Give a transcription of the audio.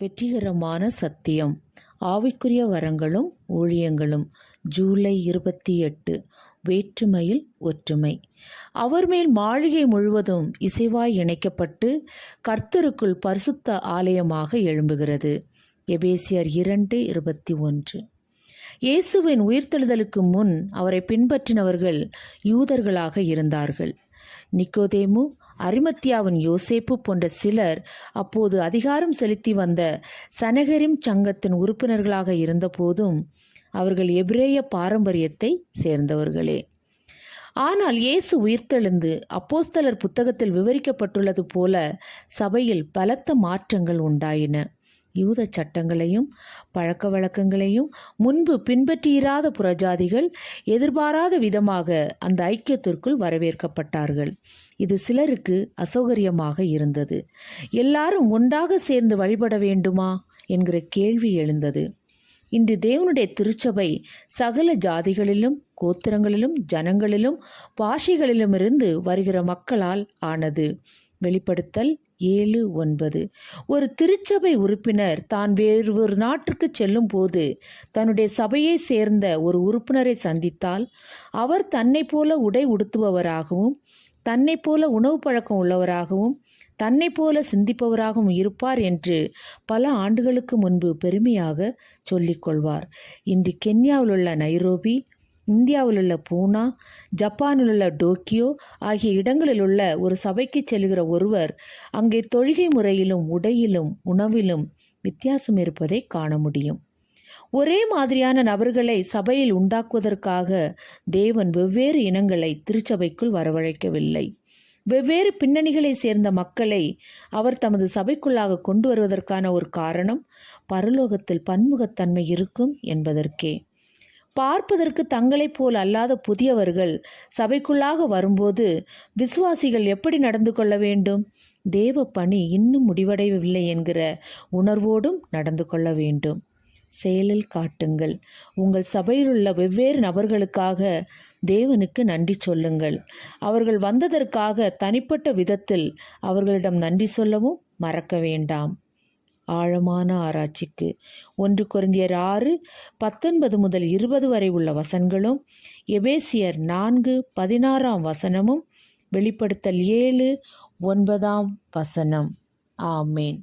வெற்றிகரமான சத்தியம். ஆவிக்குரிய வரங்களும் ஊழியங்களும். ஜூலை இருபத்தி எட்டு வேற்றுமையில் ஒற்றுமை. அவர் மேல் மாளிகை முழுவதும் இசைவாய் இணைக்கப்பட்டு கர்த்தருக்குள் பரிசுத்த ஆலயமாக எழும்புகிறது. எபேசியர் இரண்டு இருபத்தி ஒன்று. இயேசுவின் உயிர்த்தெழுதலுக்கு முன் அவரை பின்பற்றினவர்கள் யூதர்களாக இருந்தார்கள். நிக்கோதேமு அரிமத்தியாவின் யோசேப்பு போன்ற சிலர் அப்போது அதிகாரம் செலுத்தி வந்த சனகரிம் சங்கத்தின் உறுப்பினர்களாக இருந்தபோதும் அவர்கள் எபிரேய பாரம்பரியத்தை சேர்ந்தவர்களே. ஆனால் இயேசு உயிர்த்தெழுந்து அப்போஸ்தலர் புத்தகத்தில் விவரிக்கப்பட்டுள்ளது போல சபையில் பலத்த மாற்றங்கள் உண்டாயின. யூத சட்டங்களையும் பழக்க வழக்கங்களையும் முன்பு பின்பற்றியிராத புறஜாதிகள் எதிர்பாராத விதமாக அந்த ஐக்கியத்திற்குள் வரவேற்கப்பட்டார்கள். இது சிலருக்கு அசௌகரியமாக இருந்தது. எல்லாரும் ஒன்றாக சேர்ந்து வழிபட வேண்டுமா? என்கிற கேள்வி எழுந்தது. இன்று தேவனுடைய திருச்சபை சகல ஜாதிகளிலும் கோத்திரங்களிலும் ஜனங்களிலும் பாஷைகளிலுமிருந்து வருகிற மக்களால் ஆனது. வெளிப்படுத்தல் ஏழு ஒன்பது. ஒரு திருச்சபை உறுப்பினர் தான் வேறு ஒரு நாட்டிற்கு செல்லும் போது தன்னுடைய சபையை சேர்ந்த ஒரு உறுப்பினரை சந்தித்தால் அவர் தன்னை போல உடை உடுத்துபவராகவும் தன்னை போல உணவு பழக்கம் உள்ளவராகவும் தன்னை போல சிந்திப்பவராகவும் இருப்பார் என்று பல ஆண்டுகளுக்கு முன்பு பெருமையாக சொல்லிக்கொள்வார் இன்று கென்யாவில் உள்ள நைரோபி இந்தியாவில் உள்ள பூனா ஜப்பானில் உள்ள டோக்கியோ ஆகிய இடங்களில் உள்ள ஒரு சபைக்கு செல்கிற ஒருவர் அங்கே தொழுகை முறையிலும் உடையிலும் உணவிலும் வித்தியாசம் இருப்பதை காண முடியும். ஒரே மாதிரியான நபர்களை சபையில் உண்டாக்குவதற்காக தேவன் வெவ்வேறு இனங்களை திருச்சபைக்குள் வரவழைக்கவில்லை. வெவ்வேறு பின்னணிகளை சேர்ந்த மக்களை அவர் தமது சபைக்குள்ளாக கொண்டு வருவதற்கான ஒரு காரணம் பரலோகத்தில் பன்முகத்தன்மை இருக்கும் என்பதற்கே. பார்ப்பதற்கு தங்களைப் போல் அல்லாத புதியவர்கள் சபைக்குள்ளாக வரும்போது விசுவாசிகள் எப்படி நடந்து கொள்ள வேண்டும்? தேவ பணி இன்னும் முடிவடையவில்லை என்கிற உணர்வோடும் நடந்து கொள்ள வேண்டும். செயலில் காட்டுங்கள். உங்கள் சபையில் உள்ள வெவ்வேறு நபர்களுக்காக தேவனுக்கு நன்றி சொல்லுங்கள். அவர்கள் வந்ததற்காக தனிப்பட்ட விதத்தில் அவர்களிடம் நன்றி சொல்லவும் மறக்க வேண்டாம். ஆழமான ஆராய்ச்சிக்கு. ஒன்று குருந்தியர் ஆறு பத்தொன்பது முதல் இருபது வரை உள்ள வசனங்களும் எபேசியர் நான்கு பதினாறாம் வசனமும் வெளிப்படுத்தல் ஏழு ஒன்பதாம் வசனம். ஆமேன்.